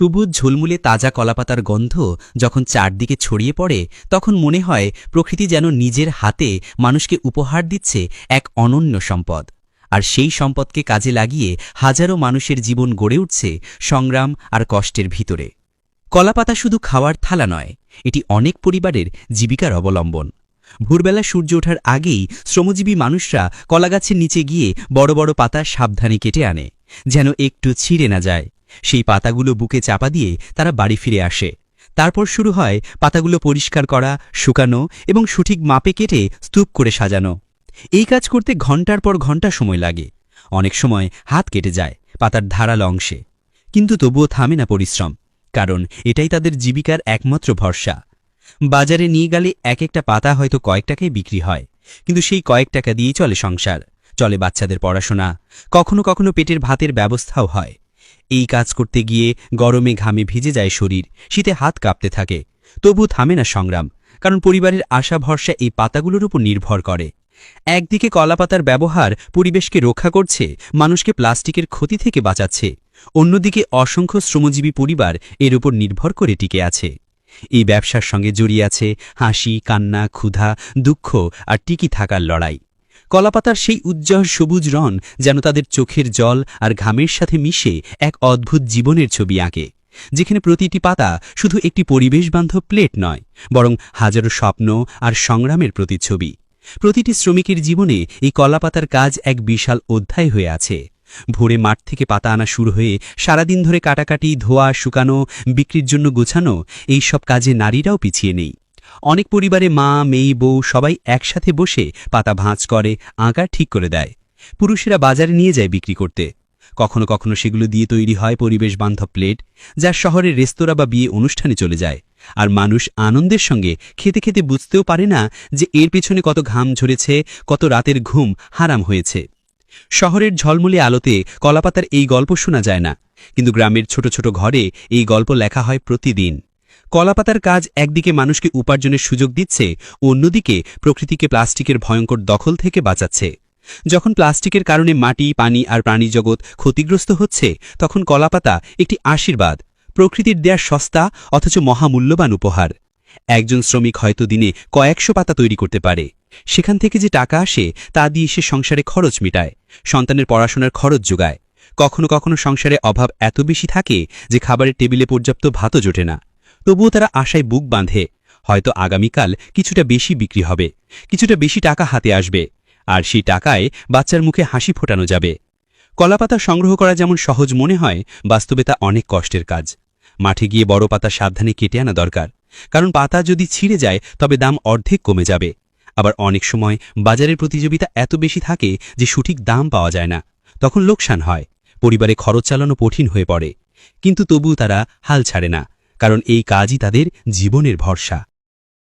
সবুজ ঝুলমুলে তাজা কলাপাতার গন্ধ যখন চারদিকে ছড়িয়ে পড়ে, তখন মনে হয় প্রকৃতি যেন নিজের হাতে মানুষকে উপহার দিচ্ছে এক অনন্য সম্পদ। আর সেই সম্পদকে কাজে লাগিয়ে হাজারো মানুষের জীবন গড়ে উঠছে সংগ্রাম আর কষ্টের ভিতরে। কলাপাতা শুধু খাওয়ার থালা নয়, এটি অনেক পরিবারের জীবিকার অবলম্বন। ভোরবেলা সূর্য ওঠার আগেই শ্রমজীবী মানুষরা কলাগাছের নিচে গিয়ে বড় বড় পাতা সাবধানে কেটে আনে, যেন একটু ছিঁড়ে না যায়। সেই পাতাগুলো বুকে চাপা দিয়ে তারা বাড়ি ফিরে আসে। তারপর শুরু হয় পাতাগুলো পরিষ্কার করা, শুকানো এবং সঠিক মাপে কেটে স্তূপ করে সাজানো। এই কাজ করতে ঘণ্টার পর ঘণ্টা সময় লাগে। অনেক সময় হাত কেটে যায় পাতার ধারাল অংশে। কিন্তু তবুও থামে না পরিশ্রম, কারণ এটাই তাদের জীবিকার একমাত্র ভরসা। বাজারে নিয়ে গেলে এক একটা পাতা হয়তো কয়েক টাকায় বিক্রি হয়, কিন্তু সেই কয়েক টাকা দিয়েই চলে সংসার, চলে বাচ্চাদের পড়াশোনা, কখনো কখনো পেটের ভাতের ব্যবস্থাও হয়। এই কাজ করতে গিয়ে গরমে ঘামে ভিজে যায় শরীর, শীতে হাত কাঁপতে থাকে। তবু থামে না সংগ্রাম, কারণ পরিবারের আশা ভরসা এই পাতাগুলোর উপর নির্ভর করে। একদিকে কলাপাতার ব্যবহার পরিবেশকে রক্ষা করছে, মানুষকে প্লাস্টিকের ক্ষতি থেকে বাঁচাচ্ছে। অন্যদিকে অসংখ্য শ্রমজীবী পরিবার এর উপর নির্ভর করে টিকে আছে। এই ব্যবসার সঙ্গে জড়িয়ে আছে হাসি, কান্না, ক্ষুধা, দুঃখ আর টিকি থাকার লড়াই। কলাপাতার সেই উজ্জ্বল সবুজ রন যেন তাদের চোখের জল আর ঘামের সাথে মিশে এক অদ্ভুত জীবনের ছবি আঁকে, যেখানে প্রতিটি পাতা শুধু একটি পরিবেশবান্ধব প্লেট নয়, বরং হাজারো স্বপ্ন আর সংগ্রামের প্রতিচ্ছবি। প্রতিটি শ্রমিকের জীবনে এই কলাপাতার কাজ এক বিশাল অধ্যায় হয়ে আছে। ভোরে মাঠ থেকে পাতা আনা শুরু হয়ে সারাদিন ধরে কাটাকাটি, ধোয়া, শুকানো, বিক্রির জন্য গোছানো, এই সব কাজে নারীরাও পিছিয়ে নেই। অনেক পরিবারে মা, মেয়ে, বউ সবাই একসাথে বসে পাতা ভাঁজ করে আঁকা ঠিক করে দেয়। পুরুষেরা বাজারে নিয়ে যায় বিক্রি করতে। কখনো কখনো সেগুলো দিয়ে তৈরি হয় পরিবেশ বান্ধব প্লেট, যা শহরের রেস্তোরাঁ বা বিয়ে অনুষ্ঠানে চলে যায়। আর মানুষ আনন্দের সঙ্গে খেতে খেতে বুঝতেও পারে না যে এর পেছনে কত ঘাম ঝরেছে, কত রাতের ঘুম হারাম হয়েছে। শহরের ঝলমলে আলোতে কলাপাতার এই গল্প শোনা যায় না। কিন্তু গ্রামের ছোট ছোট ঘরে এই গল্প লেখা হয় প্রতিদিন। কলাপাতার কাজ একদিকে মানুষকে উপার্জনের সুযোগ দিচ্ছে অন্যদিকে প্রকৃতিকে প্লাস্টিকের ভয়ঙ্কর দখল থেকে বাঁচাচ্ছে। যখন প্লাস্টিকের কারণে মাটি, পানি আর প্রাণীজগৎ ক্ষতিগ্রস্ত হচ্ছে, তখন কলাপাতা একটি আশীর্বাদ, প্রকৃতির দেয়া সস্তা অথচ মহামূল্যবান উপহার। একজন শ্রমিক হয়তো দিনে কয়েকশো পাতা তৈরি করতে পারে। সেখান থেকে যে টাকা আসে, তা দিয়ে সে সংসারে খরচ মিটায়, সন্তানের পড়াশোনার খরচ যোগায়। কখনো কখনো সংসারে অভাব এত বেশি থাকে যে খাবারের টেবিলে পর্যাপ্ত ভাতও জোটে না। তবুও তারা আশায় বুক বাঁধে। হয়তো আগামীকাল কিছুটা বেশি বিক্রি হবে, কিছুটা বেশি টাকা হাতে আসবে, আর সেই টাকায় বাচ্চার মুখে হাসি ফোটানো যাবে। কলাপাতা সংগ্রহ করা যেমন সহজ মনে হয়, বাস্তবে তা অনেক কষ্টের কাজ। মাঠে গিয়ে বড় পাতা সাবধানে কেটে আনা দরকার, কারণ পাতা যদি ছিঁড়ে যায়, তবে দাম অর্ধেক কমে যাবে। আবার অনেক সময় বাজারের প্রতিযোগিতা এত বেশি থাকে যে সঠিক দাম পাওয়া যায় না, তখন লোকসান হয়, পরিবারে খরচ চালানো কঠিন হয়ে পড়ে, কিন্তু তবু তারা হাল ছাড়ে না। কারণ এই কাজই তাদের জীবনের ভরসা।